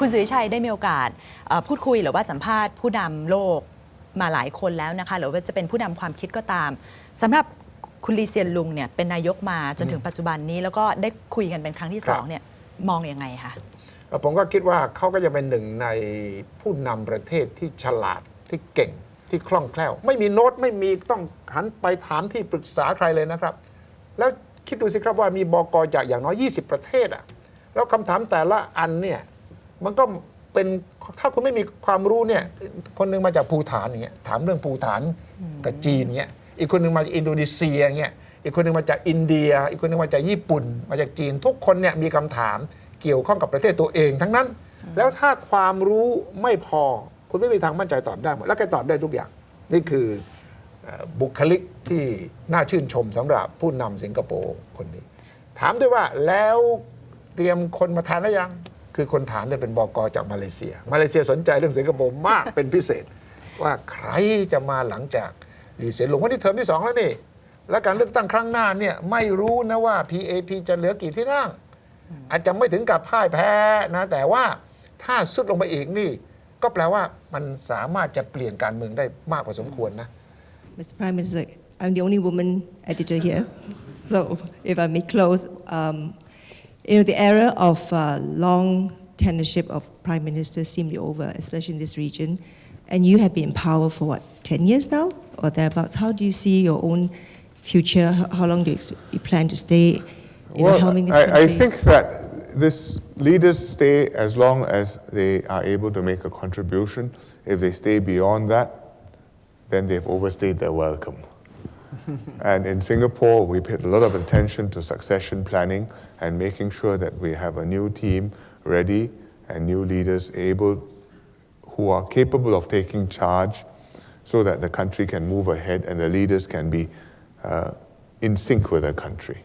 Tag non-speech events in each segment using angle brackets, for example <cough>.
คุณสุริชัยได้มีโอกาสเอ่อพูดคุยหรือว่าสัมภาษณ์ผู้นำโลกมาหลายคนแล้วนะคะหรือว่าจะเป็นผู้นำความคิดก็ตามสำหรับคุณลีเซียนลุงเนี่ยเป็นนายกมาจนถึงปัจจุบันนี้ แล้วก็ได้คุยกันเป็นครั้งที่สองเนี่ยมองยังไงคะเอ่อผมก็คิดว่าเขาก็จะเป็นหนึ่งในผู้นำประเทศที่ฉลาดที่เก่งที่คล่องแคล่ว ไม่มีโน้ตไม่มีต้องหันไปถามที่ปรึกษาใครเลยนะครับ แล้วคิดดูสิครับว่ามีบกจากอย่างน้อย 20 ประเทศอะแล้วคำถามแต่ละอันเนี่ย มันก็เป็นถ้าคุณไม่มีความรู้เนี่ย คนหนึงมาจากภูฐานอย่างเงี้ยถามเรื่องภูฐานกับจีนเงี้ยอีกคนหนึ่งมาจากอินโดนีเซียเงี้ยอีกคนหนึ่งมาจากอินเดีย อีกคนหนึ่งมาจากญี่ปุ่น มาจากจีน ทุกคนเนี่ยมีคำถามเกี่ยวข้องกับประเทศตัวเองทั้งนั้น แล้วถ้าความรู้ไม่พอคุณไม่มีทางมั่นใจตอบได้หมดแล้วแกตอบได้ทุกอย่าง นี่คือเอ่อบุคลิกที่น่าชื่นชมสำหรับผู้นำสิงคโปร์คนนี้ ถามด้วยว่าแล้วเตรียมคนมาแทนหรือยัง คือคนถามเนี่ยเป็นบอกจากมาเลเซีย มาเลเซียสนใจเรื่องสิงคโปร์มากเป็นพิเศษ ว่าใครจะมาหลังจากลีเซียนหลงวันที่เทอมที่สองแล้วนี่และการเลือกตั้งครั้งหน้าเนี่ยไม่รู้นะว่า PAP จะเหลือกี่ที่นั่ง อาจจะไม่ถึงกับพ่ายแพ้นะแต่ว่าถ้าสุดลงไปอีกนี่ ก็แปลว่ามันสามารถจะเปลี่ยนการเมืองได้มากพอสมควรนะ Mr. Prime Minister, I'm the only woman editor here. So if I may close, um, you know, the era of uh, long tenureship of prime ministers seem to be over, especially in this region. And you have been in power for what, 10 years now or thereabouts? How do you see your own future? How, long do you, plan to stay know, Well, helming this I, country? I think that this leaders stay as long as they are able to make a contribution. If they stay beyond that, then they've overstayed their welcome. <laughs> and in Singapore, we paid a lot of attention to succession planning and making sure that we have a new team ready and new leaders able who are capable of taking charge so that the country can move ahead and the leaders can be uh, in sync with the country.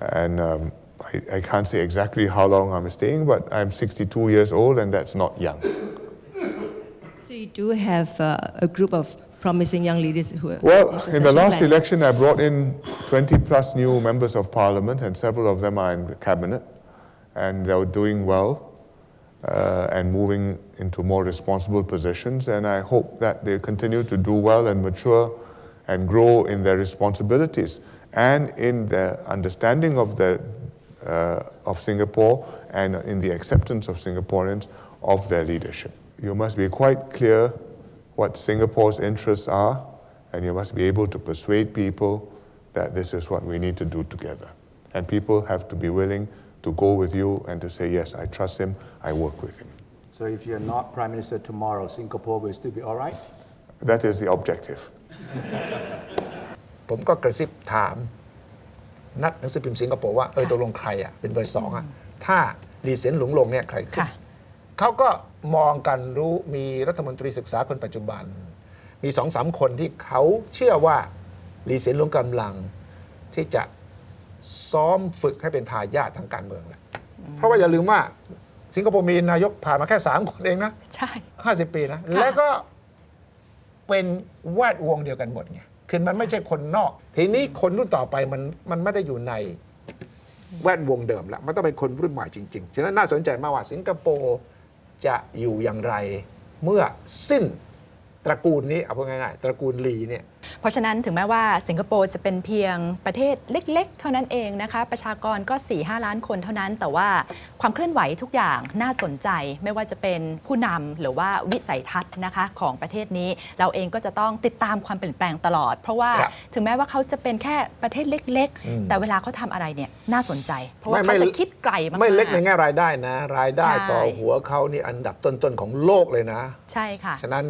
And um, I, I can't say exactly how long I'm staying, but I'm 62 years old, and that's not young. So you do have uh, a group of promising young leaders who are Well, in the last planning. election, I brought in 20 plus new members of parliament, and several of them are in the cabinet, and they're doing well uh, and moving into more responsible positions. And I hope that they continue to do well and mature and grow in their responsibilities and in their understanding of the uh, of Singapore and in the acceptance of Singaporeans of their leadership. You must be quite clear what Singapore's interests are, and you must be able to persuade people that this is what we need to do together. And people have to be willing to go with you and to say, Yes, I trust him, I work with him. So if you're not prime minister tomorrow, Singapore will still be all right? That is the objective. <laughs> ผมก็กระซิบถาม นักหนังสือพิมพ์สิงคโปร์ว่าเออตกลงใครอ่ะเป็นเบอร์สองอ่ะถ้าลีเซียนหลงลงเนี่ยใครขึ้น ค่ะ เขาก็มองกันรู้มีรัฐมนตรีศึกษาคนปัจจุบัน มีสองสามคนที่เขาเชื่อว่าลีเซียนหลงกำลังที่จะซ้อมฝึกให้เป็นทายาททางการเมืองแหละเพราะว่าอย่าลืมว่าสิงคโปร์มีนายกผ่านมาแค่ 3 คนเองนะ ใช่ 50 ปีนะค่ะแล้วก็เป็นแวดวงเดียวกันหมดไงคือมันไม่ใช่คนนอก ทีนี้คนรุ่นต่อไปมันมันไม่ได้อยู่ในแวดวงเดิมแล้ว มันต้องเป็นคนรุ่นใหม่จริงๆ ฉะนั้นน่าสนใจมากว่าสิงคโปร์ จะอยู่อย่างไร เมื่อสิ้นตระกูลนี้เอาพูดง่ายๆตระกูลลีเนี่ย เพราะฉะนั้นถึงแม้ว่าสิงคโปร์จะเป็นเพียงประเทศเล็ก ๆ เท่านั้นเองนะคะ ประชากรก็ 4-5 ล้านคนเท่านั้น แต่ว่าความเคลื่อนไหวทุกอย่างน่าสนใจ ไม่ว่าจะเป็นผู้นำหรือว่าวิสัยทัศน์นะคะของประเทศนี้ เราเองก็จะต้องติดตามความเปลี่ยนแปลงตลอด เพราะว่าครับถึงแม้ว่าเขาจะเป็นแค่ประเทศเล็กอืมๆแต่เวลาเขาทำอะไรเนี่ยน่าสนใจ เพราะว่าไม่เขาไม่จะคิดไกลมากๆไม่เล็กในแง่รายได้นะ รายได้ใช่ต่อหัวเขานี่อันดับต้นๆของโลกเลยนะ ใช่ค่ะฉะนั้น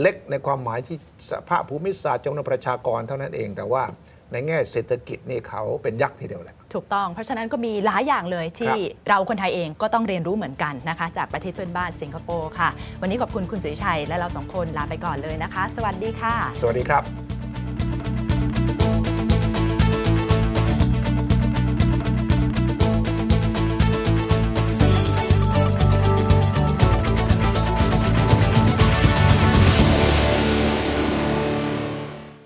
เล็กในความหมายที่สภาพภูมิศาสตร์จำนวนประชากรเท่านั้นเอง แต่ว่าในแง่เศรษฐกิจนี่เขาเป็นยักษ์ทีเดียวแหละ ถูกต้อง เพราะฉะนั้นก็มีหลายอย่างเลยที่ครับเราคนไทยเองก็ต้องเรียนรู้เหมือนกันนะคะ จากประเทศเพื่อนบ้านสิงคโปร์ค่ะ วันนี้ขอบคุณคุณสุริชัยและเราสองคนลาไปก่อนเลยนะคะ สวัสดีค่ะ สวัสดีครับ